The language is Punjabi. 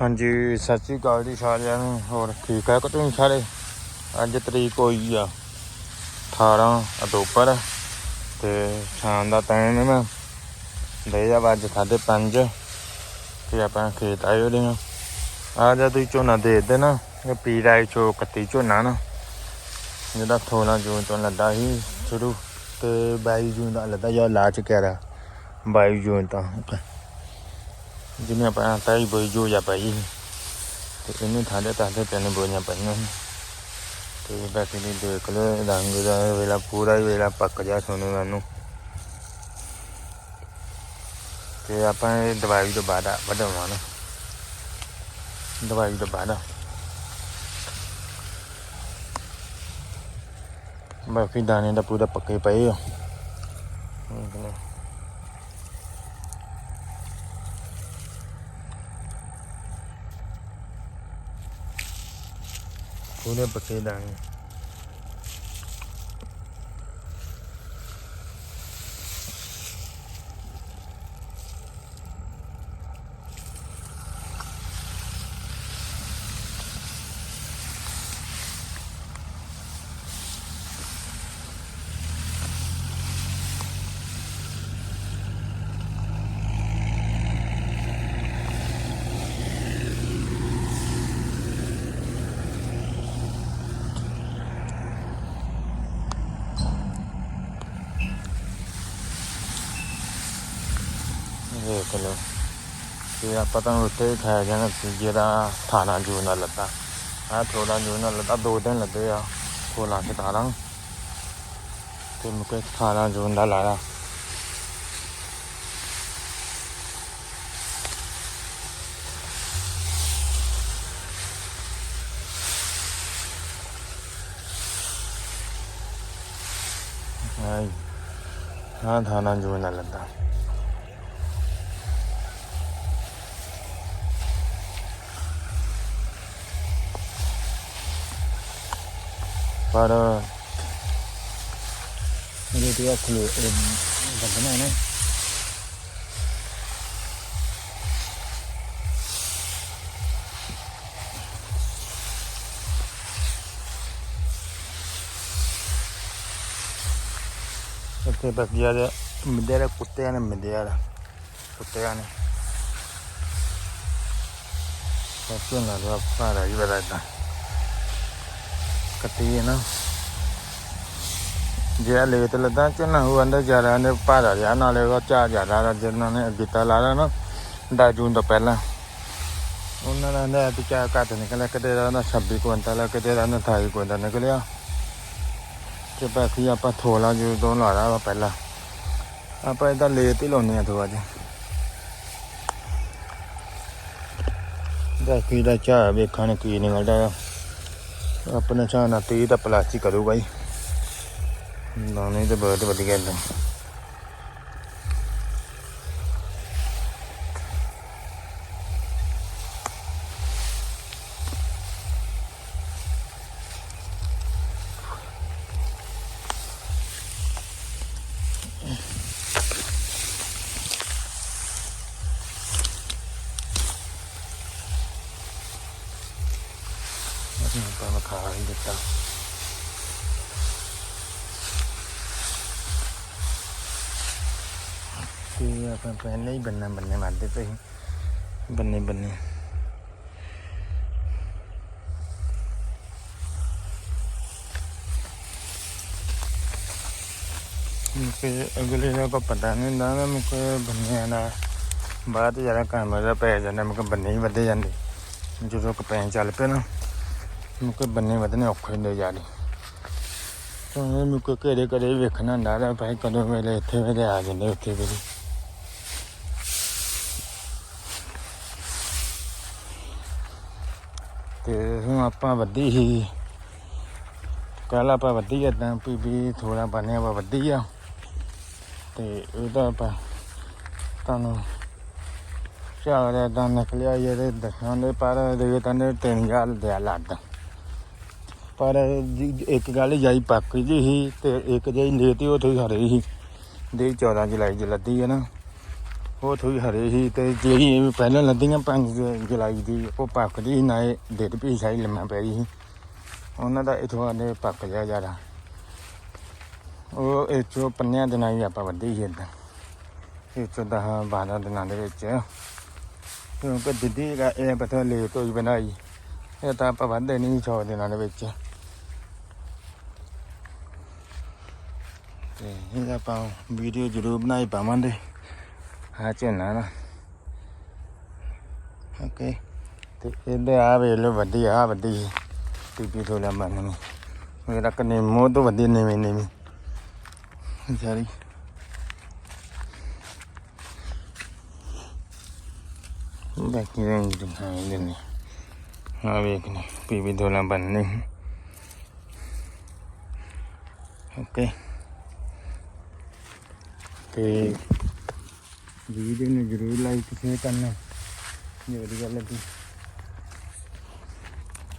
ਹਾਂਜੀ, ਸਤਿ ਸ੍ਰੀ ਅਕਾਲ ਜੀ ਸਾਰਿਆਂ ਨੂੰ, ਹੋਰ ਠੀਕ ਹੈ ਕਿ ਤੁਸੀਂ ਸਾਰੇ? ਅੱਜ ਤਰੀਕ ਹੋਈ ਆ 18 ਅਕਤੂਬਰ ਤੇ ਸ਼ਾਮ ਦਾ ਟਾਈਮ ਹੈ ਦੇ ਜਾ ਵੱਜ ਸਾਢੇ ਪੰਜ ਤੇ ਆਪਾਂ ਖੇਤ ਆਏ ਹੋਏ ਹਾਂ ਆ ਜਾ ਤੁਸੀਂ ਝੋਨਾ ਦੇ ਦੇਣਾ, ਇਹ ਪੀੜਾ ਚੋ ਕੱਤੀ ਝੋਨਾ ਨਾ, ਜਿਹੜਾ 16 ਜੂਨ ਤੋਂ ਲੱਗਾ ਸੀ ਸ਼ੁਰੂ ਤੇ 22 ਜੂਨ ਦਾ ਲੱਦਾ ਜਾਂ ਲਾ ਚੁੱਕਿਆ ਰਾ 22 ਜੂਨ ਤਾਂ। ਜਿਹਨੇ ਆਪਾਂ ਤਾਈ ਬੋਈ ਜੋ ਜਾ ਪਈ ਤੇ ਇਹਨੂੰ ਥਾਲੇ ਥਾਲੇ ਤਿੰਨ ਬੋਈਆਂ ਪਈਆਂ ਸੀ ਤੇ ਬਾਕੀ ਦੀ ਦੇਖ ਲਓ ਰੰਗ ਦਾ ਵੇਲਾ ਪੂਰਾ ਹੀ ਵੇਲਾ ਪੱਕ ਜਾ ਸੋਨੂੰ ਮੈਨੂੰ ਤੇ ਆਪਾਂ ਇਹ ਦਵਾਈ ਤੋਂ ਬਾਅਦ ਵਧਾਉਣਾ ਨਾ ਦਵਾਈ ਤੋਂ ਬਾਅਦ ਬਾਕੀ ਦਾਣੇ ਦਾ ਪੂਰਾ ਪੱਕੇ ਪਏ ਆ ਦੇਖ ਲਓ। ਪੂਰੇ ਪੱਕੇ ਦਾਣੇ ਦੇਖ ਲਓ। ਤੇ ਆਪਾਂ ਤਾਂ ਉੱਤੇ ਖਾਇਆ ਜਾਣਾ ਸੀ ਜਿਹੜਾ 18 ਜੂਨ ਦਾ ਲੱਗਾ। ਆ ਥੋੜਾ ਜੂਨ ਦਾ ਲੱਗਾ, ਦੋ ਦਿਨ ਲੱਗੇ ਆ ਕੋਲਾ ਕੇ ਤਾਰਾਂ। ਤੇ ਮੁਕੇ 18 ਜੂਨ ਦਾ ਲਾਇਆ ਹਾਂ ਹਾਂ 18 ਜੂਨ ਦਾ ਲੱਗਾ। ਪਰ ਮੇਰੇ ਤੇ ਹੱਥ ਲੋ ਬੰਦਨਾ ਹੈ ਨਾ ਇੱਥੇ ਬੱਗਿਆ ਦੇ ਮਿੱਦੇ ਦੇ ਕੁੱਤਿਆਂ ਨੇ ਮਿੱਦਿਆ ਦਾ ਕੁੱਤਿਆਂ ਨੇ ਸੱਚੋ ਨਾ ਲੋ ਪਾਰਾ ਹੀ ਬੜਾ ਕੱਟੀ ਹੈ ਨਾ। ਜਿਹੜਾ ਲੇਟ ਲੱਦਾ ਝੋਨਾ ਉਹ ਅੰਦਰ ਜ਼ਿਆਦਾ ਨੇ ਭਾਰਾ ਰਿਹਾ ਨਾਲੇ ਉਹ ਚਾਰ ਜ਼ਿਆਦਾ ਜਿਹਨਾਂ ਨੇ ਗਿੱਤਾ ਲਾ ਲਿਆ ਨਾ ਦਸ ਜੂਨ ਤੋਂ ਪਹਿਲਾਂ। ਉਹਨਾਂ ਦਾ ਨਾ ਵੀ ਚਾਰ ਘੱਟ ਨਿਕਲਿਆ ਕਿਤੇ ਦਾ ਨਾ 26 ਕੁਇੰਟਲ ਆ, ਕਿਤੇ ਦਾ ਨਾ 28 ਕੁਇੰਟਲ ਨਿਕਲਿਆ। ਤੇ ਬਾਕੀ ਆਪਾਂ ਥੋਲਾ ਜੂਨ ਤੋਂ ਲਾਣਾ ਵਾ ਪਹਿਲਾਂ। ਆਪਾਂ ਇਹਦਾ ਲੇਟ ਹੀ ਲਾਉਨੇ ਆ ਥੋੜਾ ਅੱਜ ਬਾਕੀ ਦਾ ਚਾ ਵੇਖਣ ਕੀ ਨਿਕਲਦਾ ਆ ਆਪਣੇ ਹਿਸਾਬ ਨਾਲ 30 ਤਾਂ ਪਲਾਸਟਿਕ ਕਰੂਗਾ ਜੀ। ਦਾਣੇ ਤੇ ਬਹੁਤ ਵਧੀਆ ਗੱਲ ਹੈ ਆਪਾਂ ਮੈਂ ਖਾ ਹੀ ਦਿੱਤਾ ਤੇ ਆਪਾਂ ਪਹਿਲਾਂ ਹੀ ਬੰਨੇ ਬੰਨੇ ਮਾਰਦੇ ਪਏ ਸੀ। ਬੰਨੇ ਬੰਨੇ ਕਿ ਅਗਲੇ ਦਾ ਪਤਾ ਨਹੀਂ ਹੁੰਦਾ ਨਾ ਮੈਨੂੰ ਬੰਨਿਆਂ ਦਾ ਬਾਅਦ ਜਰਾ ਕੰਮ ਦਾ ਪੈ ਜਾਂਦਾ ਮੈਨੂੰ ਬੰਨੇ ਹੀ ਵਧੇ ਜਾਂਦੇ ਜਦੋਂ ਕਪੈਨ ਚੱਲ ਪਏ ਨਾ ਮੈਨੂੰ ਬੰਨੇ ਵਧਣੇ ਔਖੇ ਹੁੰਦੇ ਯਾਰ ਤਾਂ ਮੈਨੂੰ ਘਰੇ ਘਰੇ ਵੇਖਣਾ ਹੁੰਦਾ ਦਾ ਭਾਈ ਕਦੋਂ ਵੇਲੇ ਇੱਥੇ ਵੇਲੇ ਆ ਜਾਂਦੇ, ਉੱਥੇ ਵੇਲੇ। ਤੇ ਹੁਣ ਆਪਾਂ ਵੱਧੀ ਸੀ ਕੱਲ ਆਪਾਂ ਵੱਧੀ ਏਦਾਂ, ਵੀ ਵੀ ਥੋੜਾ ਬਣਿਆ ਵਾ ਵੱਧੀ ਆ। ਤੇ ਉਹਦਾ ਆਪਾਂ ਤੁਹਾਨੂੰ ਚਾਰ ਏਦਾਂ ਨਿਕਲਿਆ ਇਹਦੇ ਦੱਸਾਂ ਦੇ ਪਰ ਦੇ ਤਾਂ ਤਿੰਨ ਹਜ਼ਾਰ ਦਿਆ ਲੱਗਦਾ ਪਰ ਜੀ- ਇੱਕ ਗੱਲ ਜਾਈ ਪੱਕ ਜੀ ਸੀ ਤੇ ਇੱਕ ਜਾਈ ਲੇਤੀ ਉਹ ਥੋੜੀ ਹਰੇ ਸੀ। ਦੇ 14 ਜੁਲਾਈ ਦੀ ਲੱਦੀ ਹੈ ਨਾ ਉਹ ਥੋੜੀ ਹਰੇ ਸੀ ਤੇ ਜਿਹੜੀ ਪਹਿਲਾਂ ਲੱਦੀਆਂ ਪੰਜ ਜੁਲਾਈ ਦੀ ਉਹ ਪੱਕਦੀ ਸੀ, ਨਾ ਇਹ ਡੇਢ ਪੀ ਸਾਈ ਲੰਮਾ ਪੈ ਗਈ ਸੀ। ਉਹਨਾਂ ਦਾ ਇਥੋਂ ਆਨੇ ਪੱਕ ਜਾ ਜ਼ਿਆਦਾ। ਉਹ ਇਹ ਚੋਂ ਪੰਨਿਆਂ ਦਿਨਾਂ ਹੀ ਆਪਾਂ ਵੱਢੀ ਸੀ ਇਦਾਂ। ਇਹ ਚੋਂ ਦਸ ਬਾਰਾਂ ਦਿਨਾਂ ਦੇ ਵਿੱਚ। ਕਿਉਂਕਿ ਦਿੱਦੀ ਦਾ ਇਹ ਪਤਾ ਲੇਟ ਹੋਈ ਬਣਾਈ ਇਹ ਤਾਂ ਆਪਾਂ ਵੱਢਦੇ ਨਹੀਂ ਸੌ ਦਿਨਾਂ ਦੇ ਵਿੱਚ। ਤੇ ਇਹ ਆਪਾਂ ਵੀਡੀਓ ਜ਼ਰੂਰ ਬਣਾਈ ਪਾਵਾਂਗੇ ਹਾਂ ਝੋਨਾ ਨਾ ਓਕੇ ਤੇ ਇਹਦੇ ਆ ਵੇਖ ਲਓ ਵੱਡੀ ਆ ਵੱਡੀ ਸੀ ਟੀਪੀ ਥੋੜਾ ਮੰਨਣੀ ਮੇਰਾ ਕਨੇ ਮੋਹ ਤੋਂ ਵੱਡੀ ਨਵੀਂ ਨਵੀਂ ਸਾਰੀ ਬਾਕੀ ਰੰਗ ਦਿਖਾਈ ਦਿੰਦੇ ਆ ਵੇਖਨੇ ਪੀਪੀ ਥੋੜਾ ਬੰਨਣੀ ਓਕੇ ਤੇ ਵੀਡੀਓ ਨੂੰ ਜ਼ਰੂਰ ਲਾਈਕ ਸ਼ੇਅਰ ਕਰਨਾ। ਜੇ ਵਧੀਆ ਲੱਗੀ।